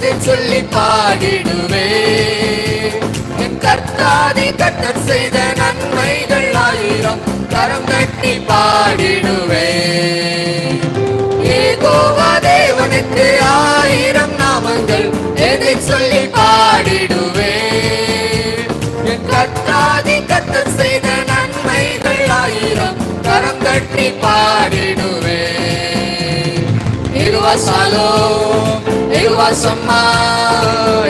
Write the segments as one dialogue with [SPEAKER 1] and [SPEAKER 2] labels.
[SPEAKER 1] எதை சொல்லி பாடிடுவே? என் கர்த்தாதி கர்த்தர் செய்த நன்மைகள் ஆயிரம் கரம் கட்டி பாடிடுவே. ஏகோவா தேவனுக்கு ஆயிரம் நாமங்கள் எதை சொல்லி பாடிடுவே? என் கர்த்தாதி கர்த்தர் செய்த நன்மைகள் ஆயிரம் கரம் கட்டி பாடிடுவே. இருவசாலோ. சாலோ எகுவா சம்மா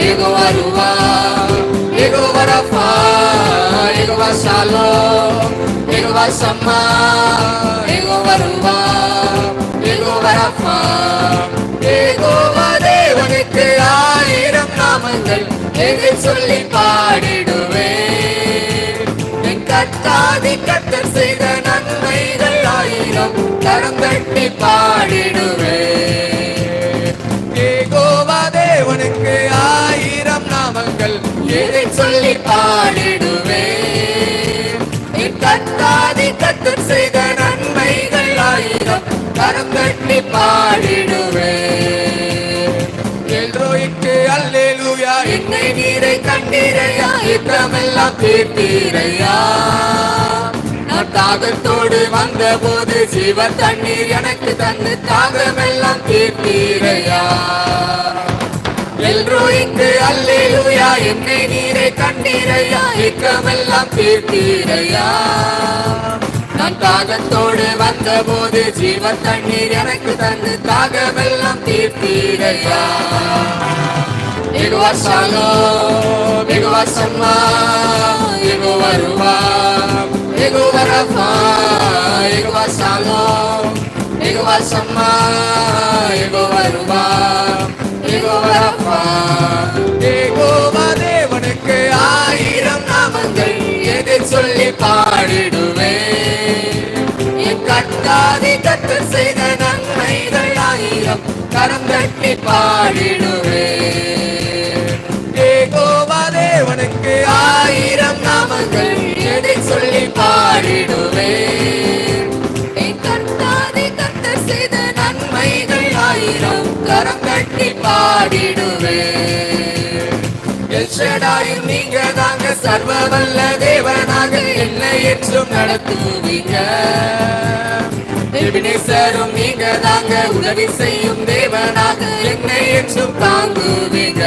[SPEAKER 1] எகுவா ருவா எகுவா ரஃபா எகுவா சாலோ எகுவா சம்மா எகுவா ருவா எகுவா ரஃபா எகுவா தேவனுக்கு ஆயிரம் நாமங்கள். எதை சொல்லி பாடிடுவே என் கத்தாதி கத்தர் செய்த நன்மைகள் ஆயிரம். கரம் கட்டி பாடிடுவே நாமங்கள் எதை சொல்லி பாடிடுவே கத்தாதி கத்தர் செய்த நன்மைகள் ஆயிரம். கரம் கட்டி பாடிடுவே எல்ரோய்க்கு அல்லேலூயா. என்னை நீரை கண்டீரையா. யுத்தமெல்லாம் தீர்த்தீரையா. தாகத்தோடு வந்த போது ஜீவ தண்ணீர் எனக்கு தந்து தாகமெல்லாம் தீர்த்தீரையா. என்னை நீரை கண்டீரையா? இக்கமெல்லாம் தீர்த்தீரையா? நான் தாகத்தோடு வந்த போது ஜீவ தண்ணீர் எனக்கு தந்து தாகமெல்லாம் தீர்த்தீரையா? எகுவா சாலோ எகுவா வருவா எகுவா ருவா எகுவா ரஃபா எகுவா வருவா எகுவா வரப்பா என் கட்டாதி கத்து செய்த நன்மைகள் ஆயிரம் கரம் கட்டி பாடிடுவே ஏகோவா தேவனுக்கு ஆயிரம் நாமங்கள் எதை சொல்லி பாடிடுவே என் கர்த்தாதி செய்த நன்மைகள் ஆயிரம் கரம் கட்டி பாடிடுவே எல்ஷடாயும் நீங்க தாங்க சர்வ வல்ல தேவனாக என்னை என்றும் நடத்துவீங்க. எபினேசரும் நீங்க தாங்க உதவி செய்யும் தேவனாக என்னை என்றும் தாங்குவீங்க.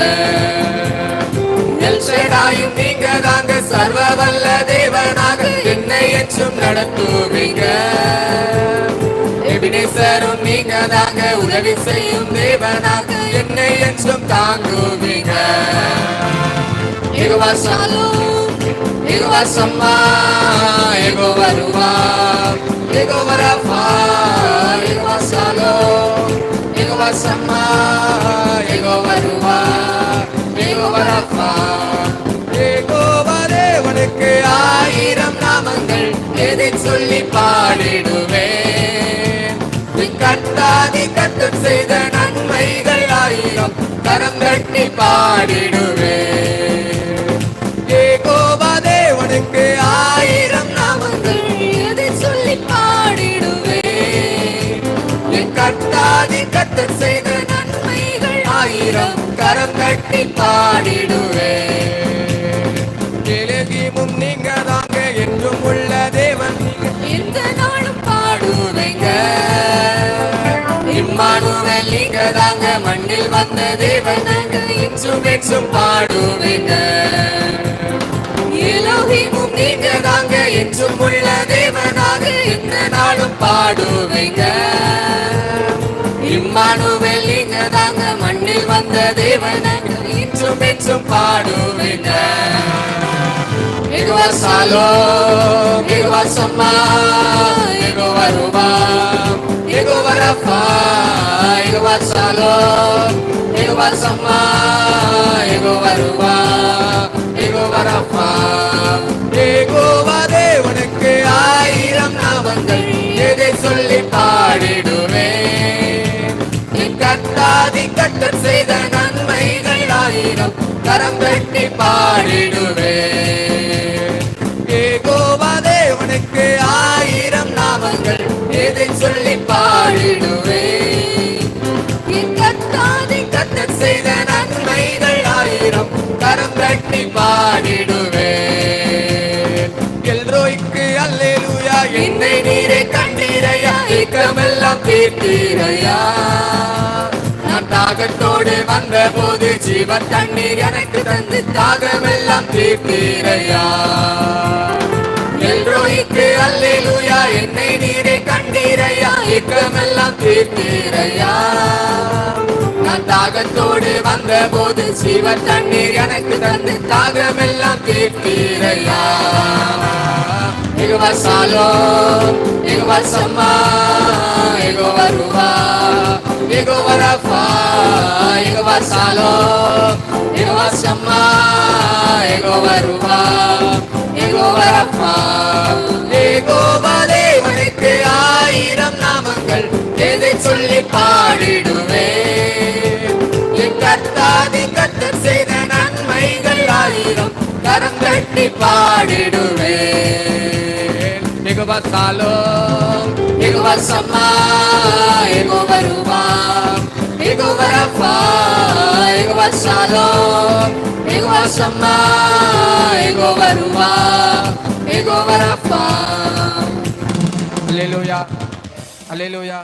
[SPEAKER 1] எல்ஷடாயும் நீங்க தாங்க சர்வ வல்ல தேவனாக என்னை என்றும் நடத்துவீங்க. எபினேசரும் நீங்க தாங்க உதவி செய்யும் தேவனாக என்னை என்றும் தாங்குவீங்க. எகுவா சாலும் எகுவா சம்மா எகுவா ருவா எகுவா ரஃபா எகுவா சாலும் எகுவா சம்மா எகுவா ருவா எகுவா ரஃபா தேவனுக்கு ஆயிரம் நாமங்கள் எதை சொல்லி பாடிடுவேன் கட்டாதி கர்த்தாதி செய்த நன்மைகள் ஆயிரம் கரம் கட்டி பாடிடுவேன் கர்த்தாதி கத்தர் செய்த நன்மைகள் ஆயிரம் கரம் கட்டி பாடிடுவேன் விலகி முன் நீங்க தாங்க என்றும் உள்ள தேவன். எந்த நாளும் பாடுவேங்க. இம்மானுவேல் நீங்க தாங்க மண்ணில் வந்த தேவன் நாங்க இன்றும் என்றும் பாடுவேங்க. எலோகிமும் நீங்க தாங்க என்றும் உள்ள தேவனாக எந்த நாளும் பாடுவேங்க. வந்த தேவனாக இன்றும் என்றும் பாடுவேங்க எகுவா சாலோ எகுவா சம்மா எகுவா ருபா எகுவா ரஃபா எகுவா சாலோ எகுவா சம்மா எகுவா ருபா எகுவா ரஃபா தட்டி பாடிடுவேன். எல்ரோய்க்கு அல்லேலூயா என்னை நீரே கண்டீரையா ஏக்கமெல்லாம் தீர்த்தீரையா. நான் தாகத்தோடு வந்த போது ஜீவ தண்ணீர் எனக்கு தந்து தாகமெல்லாம் தீர்த்தீரையா. எல்ரோய்க்கு அல்லேலூயா என்னை நீரே கண்டீரையா ஏக்கமெல்லாம் தீர்த்தீரையா. நான் தாகத்தோடு வந்த போது சிவ தண்ணீர் எனக்கு தந்து தாகமெல்லாம் தீர்த்தீரையா. எகுவா சாலோ எகுவா சம்மா எகுவா ருவா எகுவா ரஃபா எகுவா சாலோ எகுவா சம்மா எகுவா ருவா எகுவா ரஃபா. எகுவா தேவனுக்கு ஆயிரம் நாமங்கள் எதை சொல்லி பாடிடுவேன்? கரம் தட்டி பாடிடுவேன் எகுவா சாலோ எகுவா சம்மா எகுவா ருவா எகுவா ரஃபா எகுவா சாலோ எகுவா சம்மா எகுவா ருவா எகுவா ரஃபா அல்லேலூயா அல்லேலூயா